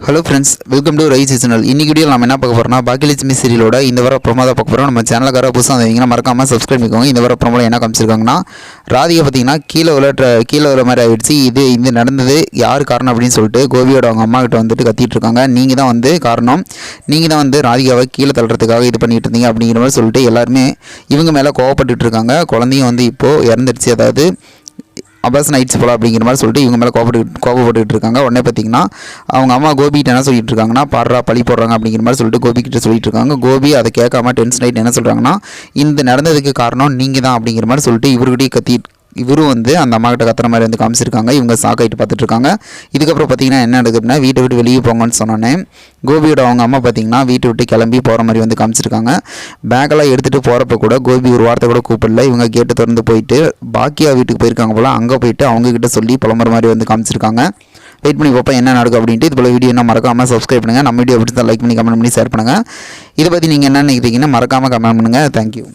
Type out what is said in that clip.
Hello friends welcome to rise channel இன்னைக்கு video நம்ம என்ன பார்க்க போகிறோம்னா பாக்கியலட்சுமி சீரியலோட இந்த வர ப்ரொமோ தான் பார்க்க போகிறோம் நம்ம சேனலுக்கார புதுசாக வந்தீங்கன்னா மறக்காமல் சப்ஸ்கிரைப் பண்ணிக்கோங்க. இந்த வர ப்ரொமோல என்ன காமிச்சிருக்காங்கன்னா ராதிகா பார்த்தீங்கன்னா கீழே உள்ள கீழே உள்ள மாதிரி ஆகிடுச்சு இது இது நடந்தது. யார் காரணம் அப்படின்னு சொல்லிட்டு கோபியோட அவங்க அம்மா கிட்ட வந்துட்டு கத்திட்டு இருக்காங்க. நீங்கள் தான் வந்து காரணம். நீங்கள் தான் வந்து ராதிகாவை கீழே தள்ளுறதுக்காக இது பண்ணிட்டு இருந்தீங்க அப்படிங்கிற மாதிரி சொல்லிட்டு எல்லாருமே இவங்க மேலே கோவப்பட்டுட்டு இருக்காங்க. குழந்தையும் வந்து இப்போது இறந்துடுச்சு அதாவது அப்பாஸ் நைட்ஸ் போல அப்படிங்கிற மாதிரி சொல்லிட்டு இவங்க மேலே கோபப்பட்டு கோபப்பட்டுக்கிட்டு இருக்காங்க. உடனே பார்த்தீங்கன்னா அவங்க அம்மா கோபிகிட்ட என்ன சொல்லிட்டு இருக்காங்கன்னா பாடுறா பழி போடுறாங்க அப்படிங்கிற மாதிரி சொல்லிட்டு கோபி கிட்ட சொல்லிட்டு இருக்காங்க. கோபி அதை கேட்காம டென்ஷன் ஆகிட்டு என்ன சொல்கிறாங்கன்னா இந்த நடந்ததுக்கு காரணம் நீங்கள் தான் அப்படிங்கிற மாதிரி சொல்லிட்டு இவர்கிட்டயே கத்தி இவரும் வந்து அந்த அம்மாக்கிட்ட கத்துற மாதிரி வந்து காமிச்சிருக்காங்க. இவங்க சாக்காயிட்டு பார்த்துட்டு இருக்காங்க இதுக்கப்புறம் பார்த்தீங்கன்னா என்ன நடக்குதுன்னா வீட்டை விட்டு வெளியே போங்கன்னு சொன்னோன்னே கோபியோட அவங்க அம்மா பார்த்தீங்கன்னா வீட்டை விட்டு கிளம்பி போகிற மாதிரி வந்து காமிச்சிருக்காங்க. பேக்கெல்லாம் எடுத்துகிட்டு போகிறப்ப கூட கோபி ஒரு வார்த்தை கூட கூப்பிடல. இவங்க கேட்டு திறந்து போயிட்டு பாக்கியா வீட்டுக்கு போயிருக்காங்க போல் அங்கே போயிட்டு அவங்க கிட்ட சொல்லி புலம்புற மாதிரி வந்து காமிச்சிருக்காங்க. வெயிட் பண்ணி பார்ப்போம் என்ன நடக்கும் அப்படின்ட்டு. இது போல் வீடியோ என்ன மறக்காமல் சப்ஸ்கிரைப் பண்ணுங்கள் நம்ம வீடியோ பிடிச்சா லைக் பண்ணி கமெண்ட் பண்ணி ஷேர் பண்ணுங்கள் இதை பற்றி நீங்கள் என்ன நினைக்கிறீங்கன்னா மறக்காமல் கமெண்ட் பண்ணுங்கள் தேங்க்யூ